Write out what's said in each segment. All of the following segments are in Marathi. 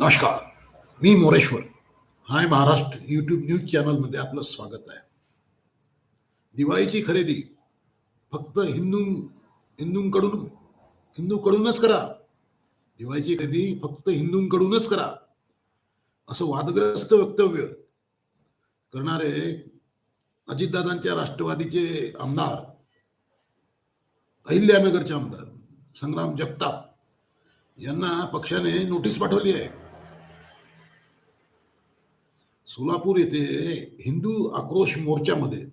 नमस्कार मी Moreshwar. Hi Maharashtra YouTube news चॅनलमध्ये आपलं स्वागत आहे. दिवाळीची खरेदी फक्त हिंदू हिंदूंकडून हिंदूकडूनच करा. दिवाळीची खरेदी फक्त हिंदूंकडूनच करा. असं वादग्रस्त वक्तव्य करणारे अजितदादांच्या राष्ट्रवादीचे आमदार अहिल्यानगरचे आमदार संग्राम जगताप यांना पक्षाने नोटीस पाठवली आहे. सोलापूर येथे हिंदू आक्रोश मोर्चामध्ये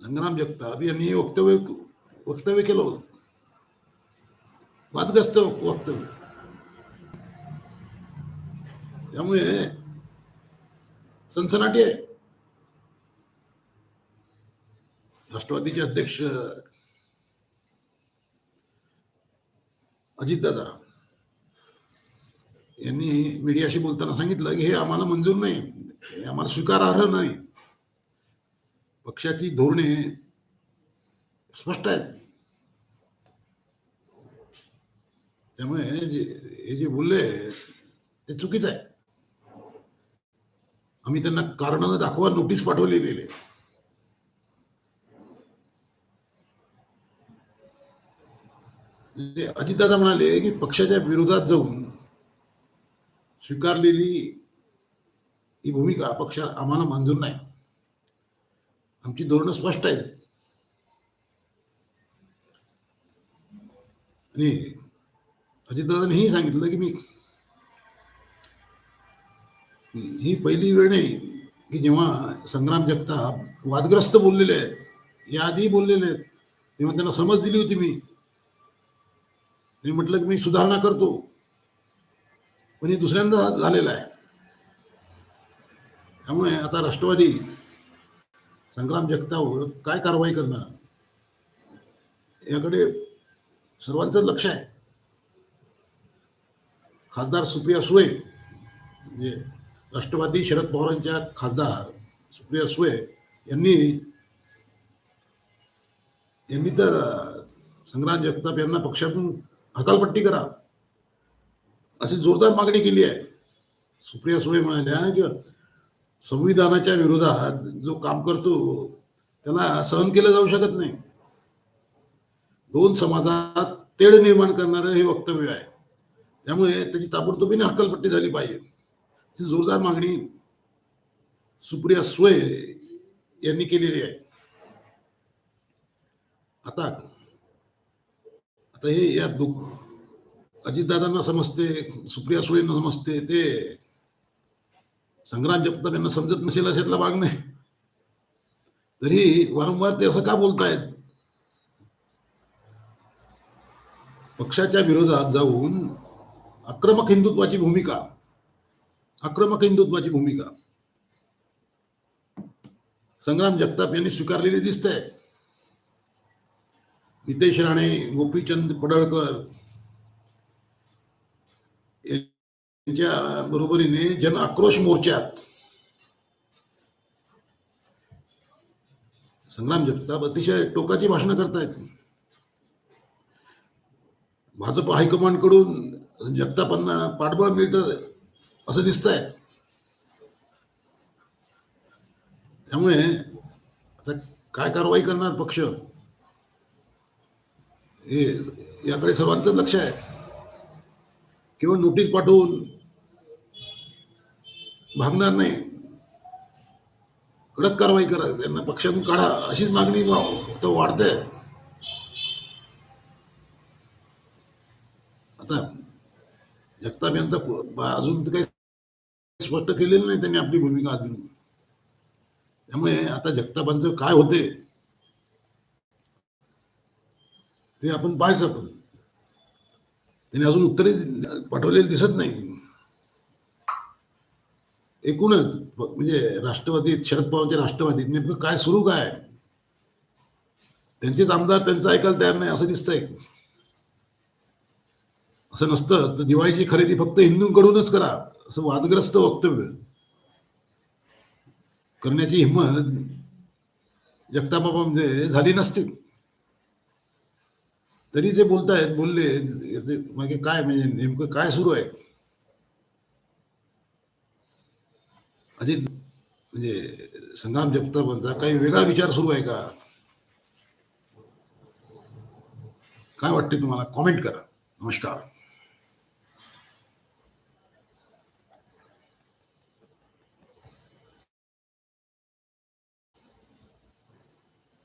संग्राम जगताप यांनी वक्तव्य वक्तव्य केलं होतं. वादग्रस्त वक्तव्य त्यामुळे सनसनाटी आहे राष्ट्रवादीचे अध्यक्ष अजितदादा यांनी मीडियाशी बोलताना सांगितलं की हे आम्हाला मंजूर नाही. हे आम्हाला स्वीकारार्ह नाही. पक्षाची धोरणे स्पष्ट आहेत. त्यामुळे हे जे बोलले ते चुकीचं आहे. आम्ही त्यांना कारण दाखवा नोटीस पाठवलेली आहे. म्हणजे अजितदादा म्हणाले की पक्षाच्या विरोधात जाऊन स्वीकारलेली ही भूमिका पक्ष आम्हाला मंजूर नाही. आमची धोरणं स्पष्ट आहेत. आणि अजितदादांनी हे सांगितलं की मी ही पहिली वेळ नाही की जेव्हा संग्राम जगताप वादग्रस्त बोललेले आहेत याआधी बोललेले आहेत तेव्हा त्यांना समज दिली होती मी. म्हटलं की मी सुधारणा करतो. पण दुसऱ्यांदा झालेला आहे. त्यामुळे आता राष्ट्रवादी संग्राम जगतावर काय कारवाई करणार? याकडे सर्वांचं लक्ष आहे. खासदार सुप्रिया सुळे म्हणजे राष्ट्रवादी शरद पवारांच्या खासदार सुप्रिया सुळे यांनी यांनी तर संग्राम जगताप यांना पक्षातून हकालपट्टी करा. अशी जोरदार मागणी केली आहे. सुप्रिया सुळे म्हणाल्या की संविधानाच्या विरोधात जो काम करतो त्याला सहन केलं जाऊ शकत नाही. दोन समाजात तेढ निर्माण करणारं हे वक्तव्य आहे. त्यामुळे त्याची ताबडतोबीने हक्कलपट्टी झाली पाहिजे. ती जोरदार मागणी सुप्रिया सुळे यांनी केलेली आहे. आता आता हे या दुःख अजितदादांना समजते सुप्रिया सुळेंना समजते ते संग्राम जगताप यांना समजत नसेल अशातला भाग नाही तरी वारंवार ते असं का बोलतायत? पक्षाच्या विरोधात जाऊन आक्रमक हिंदुत्वाची भूमिका आक्रमक हिंदुत्वाची भूमिका. संग्राम जगताप यांनी स्वीकारलेली दिसत आहे नितेश राणे गोपीचंद पडळकर त्यांच्या बरोबरीने जन आक्रोश मोर्चात संग्राम जगताप अतिशय टोकाची भाषणं करतायत. भाजप हायकमांडकडून जगतापांना पाठबळ मिळतं असं दिसतंय. त्यामुळे आता काय कारवाई करणार पक्ष? हे याकडे सर्वांचं लक्ष आहे. किंवा नोटीस पाठवून भागणार नाही. कडक कारवाई करा त्यांना पक्षातून काढा अशीच मागणी आता तर वाढते आता जगताप यांचा अजून काही स्पष्ट केलेलं नाही त्यांनी आपली भूमिका अजून. त्यामुळे आता जगतापांचं काय होते ते आपण पाहायचं आपण. त्यांनी अजून उत्तरे पाठवलेली दिसत नाही. एकूणच म्हणजे राष्ट्रवादीत शरद पवारच्या राष्ट्रवादीत नेमकं काय सुरू काय? त्यांचेच आमदार त्यांचं ऐकायला तयार नाही असं दिसतंय. असं नसतं तर दिवाळीची खरेदी फक्त हिंदूंकडूनच करा असं वादग्रस्त वक्तव्य. करण्याची हिंमत जगताबाबा म्हणजे झाली नसती. तरी ते बोलतायत बोलले याचे मागे काय म्हणजे नेमकं काय सुरू आहे? अजित म्हणजे संग्राम जगतापांचा काही वेगळा विचार सुरू आहे का? काय वाटते तुम्हाला? कॉमेंट करा. नमस्कार.